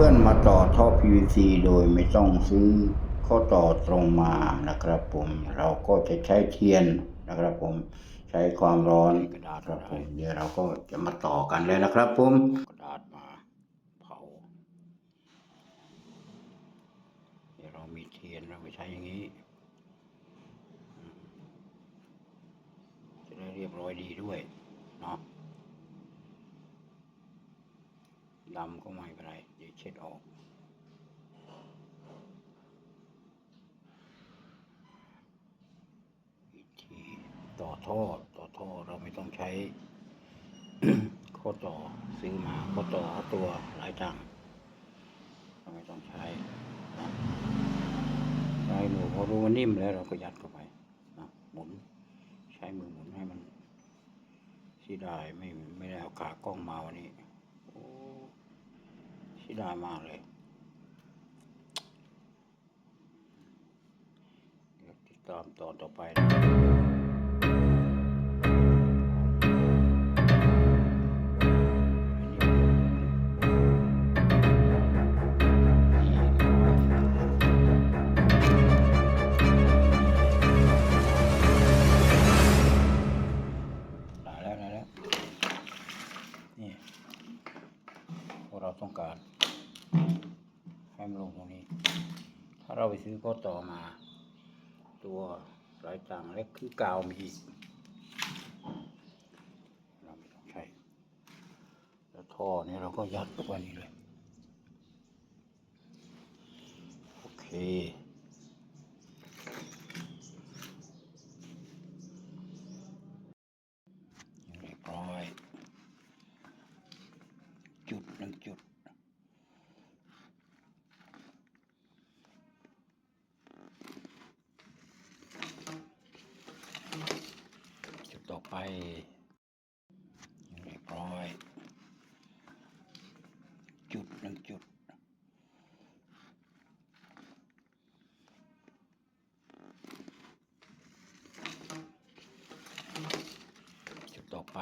พื่อนมาต่อท่อ PVC โดยไม่ต้องซื้อข้อต่อตรงมานะครับผมเราก็จะใช้เทียนนะครับผมใช้ความร้อนกระดาษครับผมเดี๋ยวเราก็จะมาต่อกันเลยนะครับผมกระดาษมาเผาเดี๋ยวเรามีเทียนเราไปใช้อย่างนี้จะได้เรียบร้อยดีด้วยเนาะ ดำก็ไม่เป็นไร เดี๋ยวเช็ดออก วิธีต่อท่อต่อท่อเราไม่ต้องใช้ข้อต่อซื้อมาข้อต่อตัวหลายจังเราไม่ต้องใช้ใช้มือพอรู้มันนิ่มแล้วเราก็ยัดเข้าไปนะหมุนใช้มือหมุนให้มันเสียดายไม่ไม่ได้เอาขากล้องมาวันนี้ โอ้เสียดามากเลยเดี๋ยวติดตามตอนต่อไปนะได้แล้วได้แล้วนี่พวกเราต้องการ มันลงตรงนี้ ถ้าเราไปซื้อก็ต่อมา ตัวรายต่างเล็กคือกาวมีอีกเราไม่ต้องใช้แล้วท่อนี้เราก็ยัดตัวนี่เลย โอเค เรียบร้อย จุดหนึ่งจุด จุดต่อไป เรียบร้อย จุดหนึ่งจุดจุดต่อไป